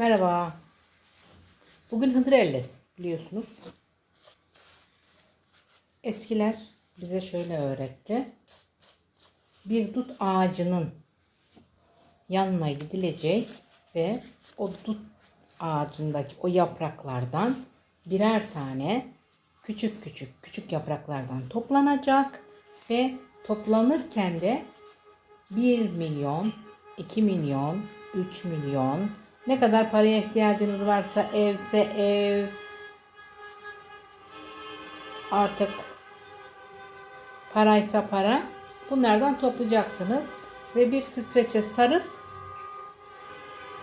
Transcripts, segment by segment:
Merhaba. Bugün Hıdrellez biliyorsunuz. Eskiler bize şöyle öğretti. Bir dut ağacının yanına gidilecek ve o dut ağacındaki o yapraklardan birer tane küçük küçük küçük yapraklardan toplanacak ve toplanırken de 1 milyon, 2 milyon, 3 milyon ne kadar paraya ihtiyacınız varsa evse ev artık paraysa para bunlardan toplayacaksınız ve bir streçe sarıp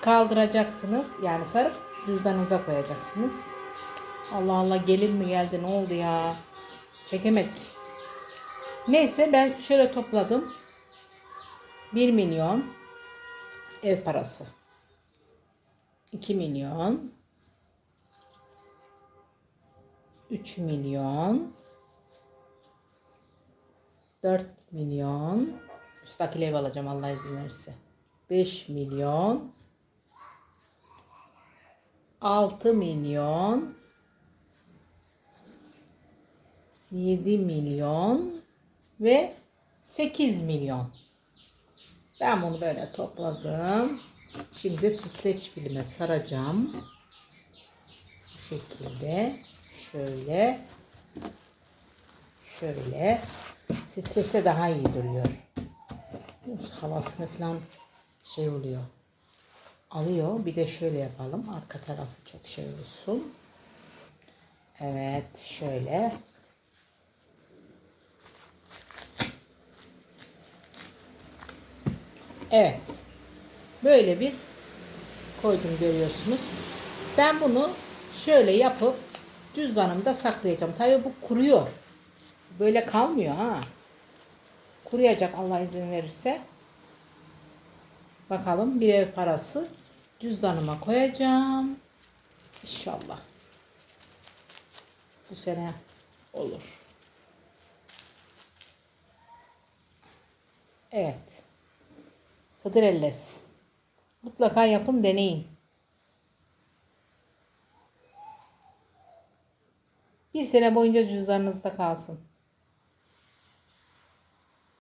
kaldıracaksınız. Yani sarıp cüzdanınıza koyacaksınız. Allah Allah gelin mi geldi ne oldu ya? Çekemedik. Neyse ben şöyle topladım. 1 milyon ev parası. 2 milyon 3 milyon 4 milyon müstakil ev alacağım Allah izin verirse. 5 milyon 6 milyon 7 milyon ve 8 milyon. Ben bunu böyle topladım. Şimdi streç filme saracağım. Bu şekilde. Şöyle. Şöyle. Streçte daha iyi duruyor. Havasını falan şey oluyor. Alıyor. Bir de şöyle yapalım. Arka tarafı çok şey olsun. Evet. Şöyle. Evet. Böyle bir koydum görüyorsunuz. Ben bunu şöyle yapıp cüzdanımda saklayacağım. Tabii bu kuruyor. Böyle kalmıyor ha. Kuruyacak Allah izin verirse. Bakalım bir ev parası cüzdanıma koyacağım. İnşallah. Bu sene olur. Evet. Hıdrellez. Mutlaka yapın deneyin. Bir sene boyunca cüzdanınızda kalsın.